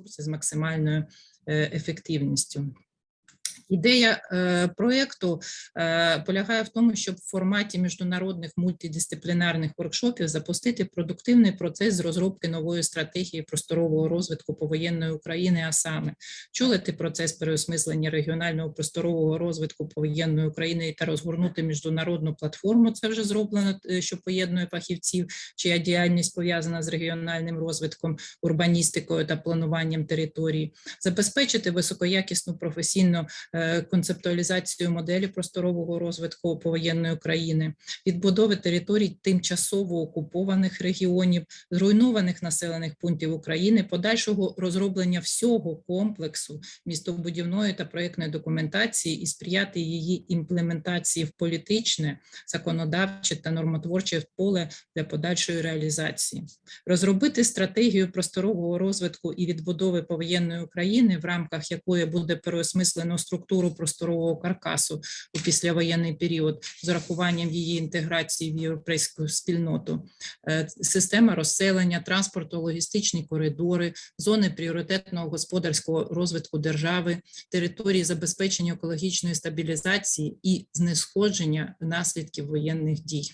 ресурси з максимальною е, ефективністю. Ідея е, проєкту е, полягає в тому, щоб в форматі міжнародних мультидисциплінарних воркшопів запустити продуктивний процес з розробки нової стратегії просторового розвитку повоєнної України, а саме вчолити процес переосмислення регіонального просторового розвитку повоєнної України та розгорнути міжнародну платформу. Це вже зроблено, е, що поєднує фахівців, чия діяльність пов'язана з регіональним розвитком, урбаністикою та плануванням території, забезпечити високоякісну професійну е, концептуалізацію моделі просторового розвитку повоєнної України, відбудови територій тимчасово окупованих регіонів, зруйнованих населених пунктів України, подальшого розроблення всього комплексу містобудівної та проєктної документації і сприяти її імплементації в політичне, законодавче та нормотворче поле для подальшої реалізації, розробити стратегію просторового розвитку і відбудови повоєнної України, в рамках якої буде переосмислено структуру просторового каркасу у післявоєнний період з урахуванням її інтеграції в європейську спільноту, Е, система розселення, транспорту, логістичні коридори, зони пріоритетного господарського розвитку держави, території забезпечення екологічної стабілізації і знесходження наслідків воєнних дій.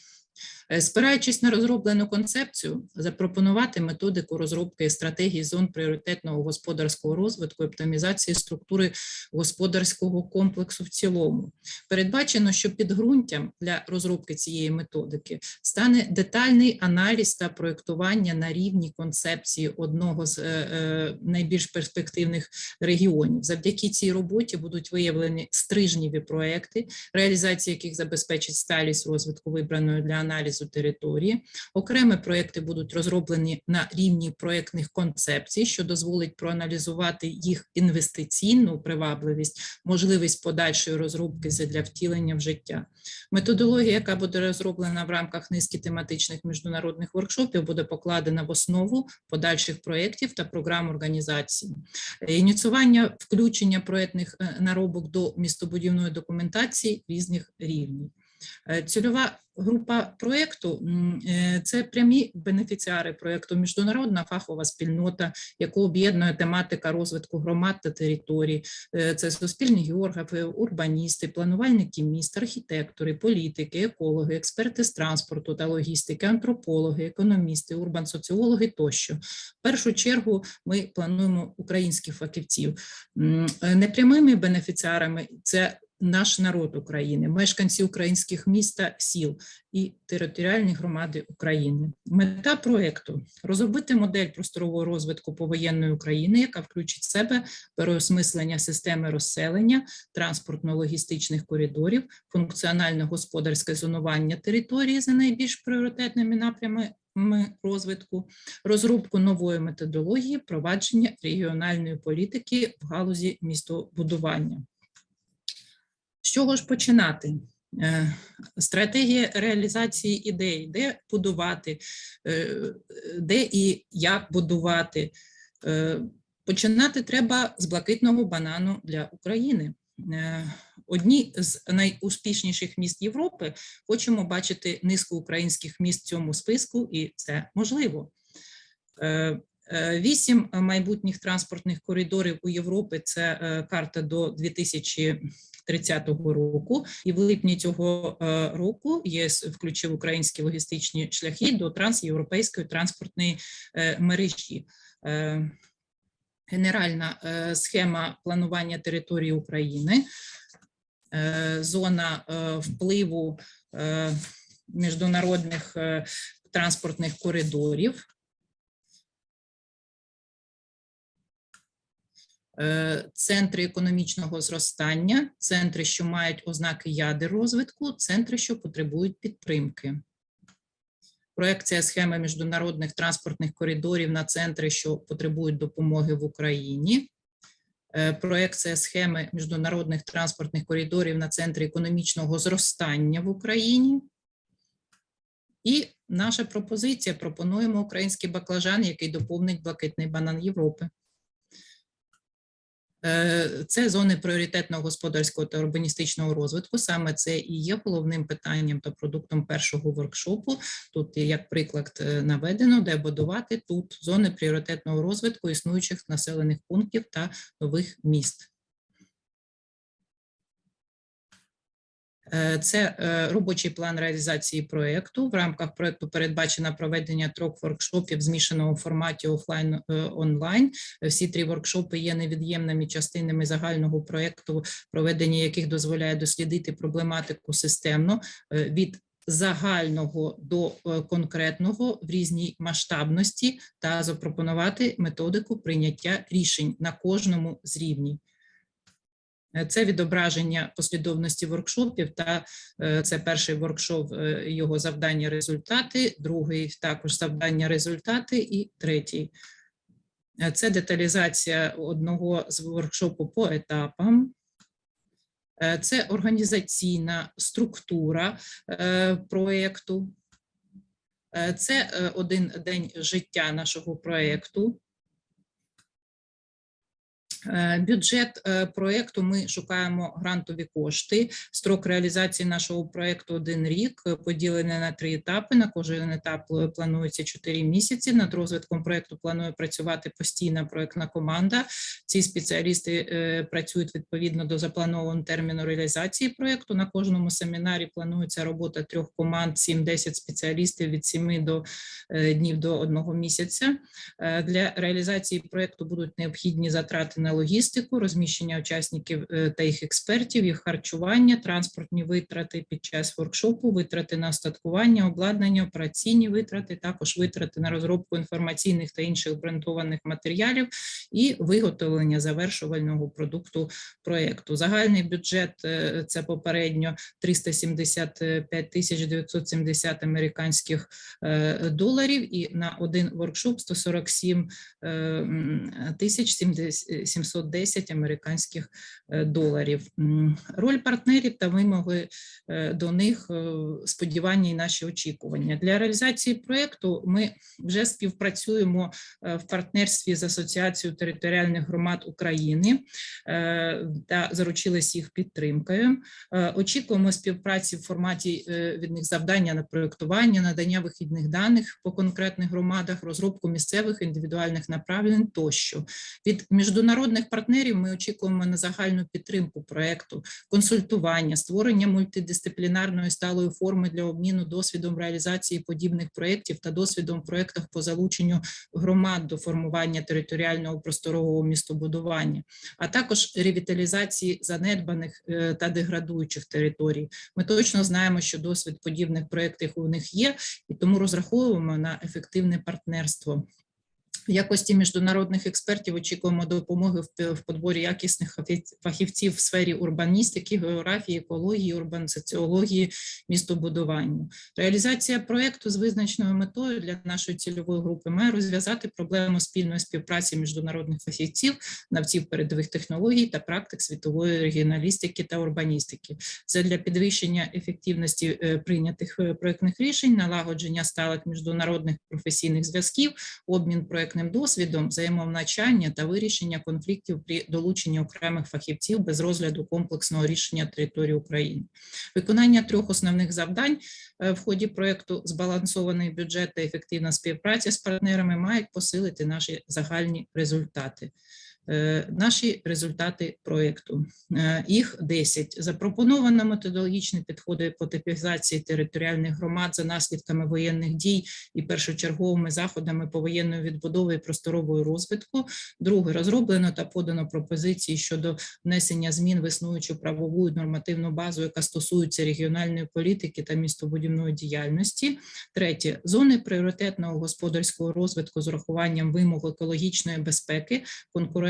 Е, Спираючись на розроблену концепцію, запропонувати методику розробки стратегії зон пріоритетного господарського розвитку і оптимізації структури господарського комплексу в цілому. Передбачено, що підґрунтям для розробки цієї методики стане детальний аналіз та проєктування на рівні концепції одного з е, е, найбільш перспективних регіонів. Завдяки цій роботі будуть виявлені стрижніві проекти, реалізація яких забезпечить сталість розвитку вибраної для аналізу території. Окремі проекти будуть розроблені на рівні проектних концепцій, що дозволить проаналізувати їх інвестиційну привабливість, можливість подальшої розробки для втілення в життя. Методологія, яка буде розроблена в рамках низки тематичних міжнародних воркшопів, буде покладена в основу подальших проєктів та програм організації. Ініціювання включення проєктних е, наробок до містобудівної документації різних рівнів. Е, Цільова група проєкту е, це прямі бенефіціари проєкту міжнародна фахова спільнота, яку об'єднує тематика розвитку громад та територій. Е, Це суспільні географи, урбаністи, планувальники міст, архітектори, політики, екологи, експерти з транспорту та логістики, антропологи, економісти, урбан-соціологи тощо. В першу чергу ми плануємо українських фахівців. Непрямими бенефіціарами це наш народ України, мешканці українських міст та сіл і територіальні громади України. Мета проекту розробити модель просторового розвитку повоєнної України, яка включить в себе переосмислення системи розселення, транспортно-логістичних коридорів, функціонально-господарське зонування території за найбільш пріоритетними напрямами розвитку, розробку нової методології, провадження регіональної політики в галузі містобудування. Чого ж починати? Е, Стратегія реалізації ідей, де будувати, е, де і як будувати. Е, Починати треба з блакитного банану для України. Одні з найуспішніших міст Європи хочемо бачити низку українських міст в цьому списку, і це можливо. Вісім майбутніх транспортних коридорів у Європі це карта до 2030 року. І в липні цього е, року ЄС включив українські логістичні шляхи до трансєвропейської транспортної е, мережі. Е, Генеральна схема планування території України, зона впливу міжнародних транспортних коридорів. Центри економічного зростання, центри, що мають ознаки ядер розвитку, центри, що потребують підтримки. Проекція схеми міжнародних транспортних коридорів на центри, що потребують допомоги в Україні. Е, Проекція схеми міжнародних транспортних коридорів на центри економічного зростання в Україні. І наша пропозиція пропонуємо український баклажан, який доповнить блакитний банан Європи. Е, Це зони пріоритетного господарського та урбаністичного розвитку. Саме це і є головним питанням та продуктом першого воркшопу. Тут, як приклад, е, наведено, де будувати тут зони пріоритетного розвитку існуючих населених пунктів та нових міст. Це е, робочий план реалізації проєкту. В рамках проєкту передбачено проведення трьох воркшопів в змішаному форматі офлайн е, онлайн. Всі три воркшопи є невід'ємними частинами загального проєкту, проведення яких дозволяє дослідити проблематику системно е, від загального до е, конкретного в різній масштабності та запропонувати методику прийняття рішень на кожному з рівнів. Е, Це відображення послідовності воркшопів, та е, це перший воркшоп, е, його завдання, результати, другий також завдання, результати, і третій. Це деталізація одного з воркшопу по етапам. Це організаційна структура проєкту. Це один день життя нашого проєкту. Е, Бюджет е, проєкту ми шукаємо грантові кошти. Строк реалізації нашого проєкту один рік, е, поділений на три етапи. На кожен етап планується 4 місяці. Над розвитком проєкту планує працювати постійна проєктна команда. Ці спеціалісти працюють відповідно до запланованого терміну реалізації проєкту. На кожному семінарі планується робота трьох команд, 7-10 спеціалістів від 7 до днів до одного місяця. Для реалізації проєкту будуть необхідні затрати на логістику, розміщення учасників е, та їх експертів, їх харчування, транспортні витрати під час воркшопу, витрати на остаткування, обладнання, операційні витрати, також витрати на розробку інформаційних та інших брендованих матеріалів і виготовлення завершувального продукту проєкту. Загальний бюджет е, це попередньо 375 тисяч 970 американських е, доларів, і на один воркшоп 147 е, м, тисяч 70 710 американських е, доларів. Роль партнерів та вимоги е, до них, е, сподівання і наші очікування. Для реалізації проєкту ми вже співпрацюємо в партнерстві з Асоціацією територіальних громад України та заручились їх підтримкою. Очікуємо співпраці в форматі від них завдання на проєктування, надання вихідних даних по конкретних громадах, розробку місцевих індивідуальних направлень тощо. Від міжнародних партнерів ми очікуємо на загальну підтримку проєкту, консультування, створення мультидисциплінарної сталої форми для обміну досвідом реалізації подібних проєктів та досвідом в проєктах по залученню громад до формування територіального просторового містобудування, а також ревіталізації занедбаних е, та деградуючих територій. Ми точно знаємо, що досвід подібних проєктів у них є, і тому розраховуємо на ефективне партнерство. Якості міжнародних експертів очікуємо допомоги в подборі якісних фахівців в сфері урбаністики, географії, екології, урбансоціології, містобудування. Реалізація проєкту з визначеною метою для нашої цільової групи має розв'язати проблему спільної співпраці міжнародних фахівців, навців передових технологій та практик світової регіоналістики та урбаністики. Це для підвищення ефективності е, прийнятих е, проєктних рішень, налагодження сталих міжнародних професійних зв'язків, обмін проєктним досвідом, взаємовначання та вирішення конфліктів при долученні окремих фахівців без розгляду комплексного рішення території України. Виконання трьох основних завдань е, в ході проєкту збалансований бюджет та ефективна співпраця з партнерами мають посилити наші загальні результати. Е, Наші результати проєкту. Е, Їх 10. Запропоновано методологічні підходи по типізації територіальних громад за наслідками воєнних дій і першочерговими заходами повоєнної відбудови і просторового розвитку. Друге, розроблено та подано пропозиції щодо внесення змін в існуючу правову і нормативну базу, яка стосується регіональної політики та містобудівної діяльності. Третє, зони пріоритетного господарського розвитку з урахуванням вимог екологічної безпеки,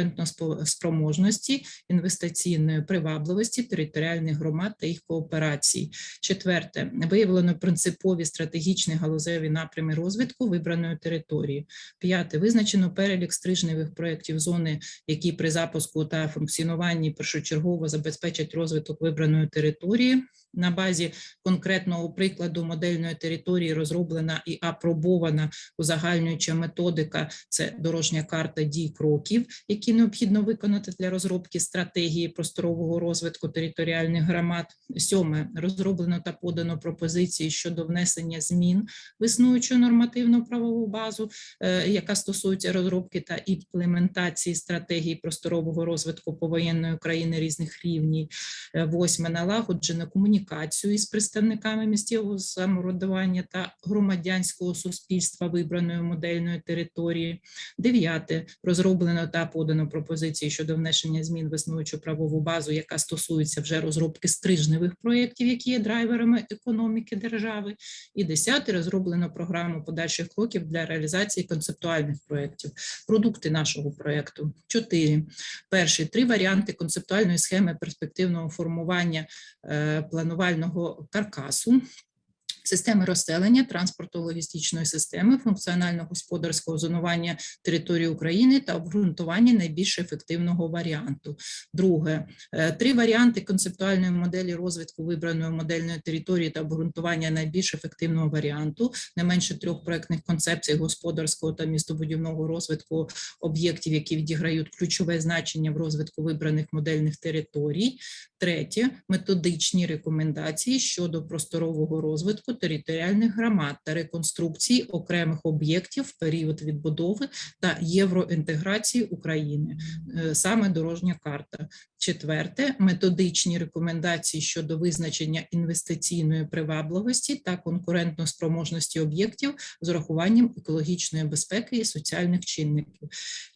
конкурентно-спроможності, інвестиційної привабливості територіальних громад та їх кооперацій. Четверте, виявлено принципові стратегічні галузеві напрями розвитку вибраної території. П'яте, визначено перелік стрижневих проєктів зони, які при запуску та функціонуванні першочергово забезпечать розвиток вибраної території. На базі конкретного прикладу модельної території розроблена і апробована узагальнююча методика. Це дорожня карта дій кроків, які необхідно виконати для розробки стратегії просторового розвитку територіальних громад. Сьоме розроблено та подано пропозиції щодо внесення змін в існуючу нормативну правову базу, е, яка стосується розробки та імплементації стратегії просторового розвитку повоєнної України різних рівнів. Е, Восьме налагоджено комунікацію із представниками місцевого самоврядування та громадянського суспільства вибраної модельної території. Дев'яте розроблено та подано пропозиції щодо внесення змін в існуючу правову базу, яка стосується вже розробки стрижневих проєктів, які є драйверами економіки держави. І десяте розроблено програму подальших кроків для реалізації концептуальних проєктів. Продукти нашого проєкту чотири. Перший три варіанти концептуальної схеми перспективного формування е, планувального каркасу. Системи розселення транспортно-логістичної системи, функціонально-господарського зонування території України та обґрунтування найбільш ефективного варіанту. Друге, е, три варіанти концептуальної моделі розвитку вибраної модельної території та обґрунтування найбільш ефективного варіанту, не менше трьох проектних концепцій господарського та містобудівного розвитку об'єктів, які відіграють ключове значення в розвитку вибраних модельних територій. Третє методичні рекомендації щодо просторового розвитку територіальних громад та реконструкції окремих об'єктів в період відбудови та євроінтеграції України, е, саме дорожня карта. Четверте методичні рекомендації щодо визначення інвестиційної привабливості та конкурентноспроможності об'єктів з урахуванням екологічної безпеки і соціальних чинників,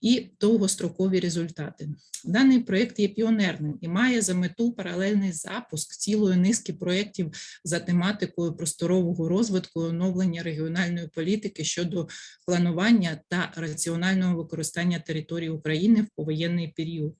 і довгострокові результати. Даний проєкт є піонерним і має за мету паралельний запуск цілої низки проєктів за тематикою просторового розвитку і оновлення регіональної політики щодо планування та раціонального використання території України в повоєнний період.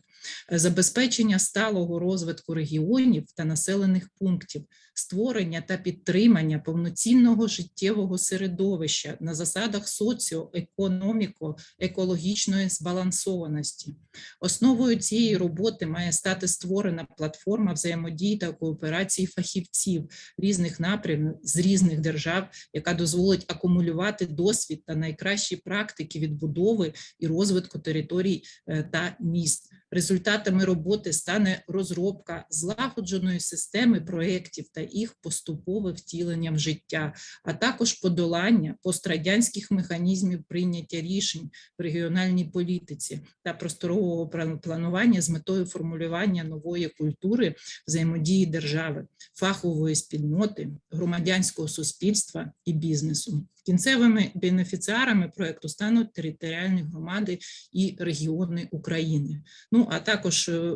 Забезпечення сталого розвитку регіонів та населених пунктів, створення та підтримання повноцінного життєвого середовища на засадах соціоекономіко-екологічної збалансованості. Основою цієї роботи має стати створена платформа взаємодії та кооперації фахівців різних напрямів з різних держав, яка дозволить акумулювати досвід та найкращі практики відбудови і розвитку територій е, та міст. Результатами роботи стане розробка злагодженої системи проєктів та їх поступове втілення в життя, а також подолання пострадянських механізмів прийняття рішень в регіональній політиці та просторового планування з метою формулювання нової культури взаємодії держави, фахової спільноти, громадянського суспільства і бізнесу. Кінцевими бенефіціарами проекту стануть територіальні громади і регіони України. Ну а також е,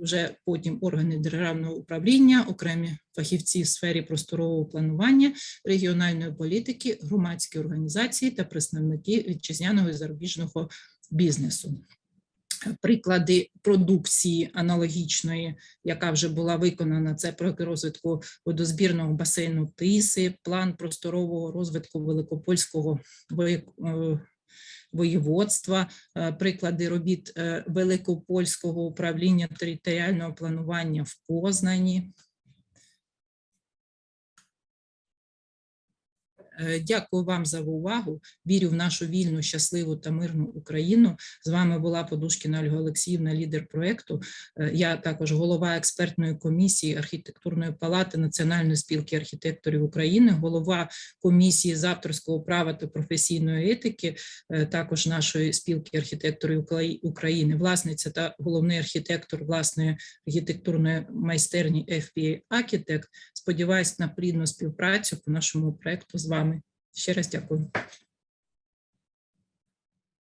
вже потім органи державного управління, окремі фахівці в сфері просторового планування, регіональної політики, громадські організації та представники вітчизняного і зарубіжного бізнесу. Приклади продукції аналогічної, яка вже була виконана, це проект розвитку водозбірного басейну Тиси, план просторового розвитку Великопольського е, воєводства, е, приклади робіт е, Великопольського управління територіального планування в Познані. Дякую вам за увагу. Вірю в нашу вільну, щасливу та мирну Україну. З вами була Подушкіна Ольга Олексіївна, лідер проекту. Е, Я також голова експертної комісії архітектурної палати Національної спілки архітекторів України, голова комісії з авторського права та професійної етики, е, також нашої спілки архітекторів України, власниця та головний архітектор власної архітектурної майстерні FPA Architect. Сподіваюсь на плідну співпрацю по нашому проекту з вами. Ще раз дякую.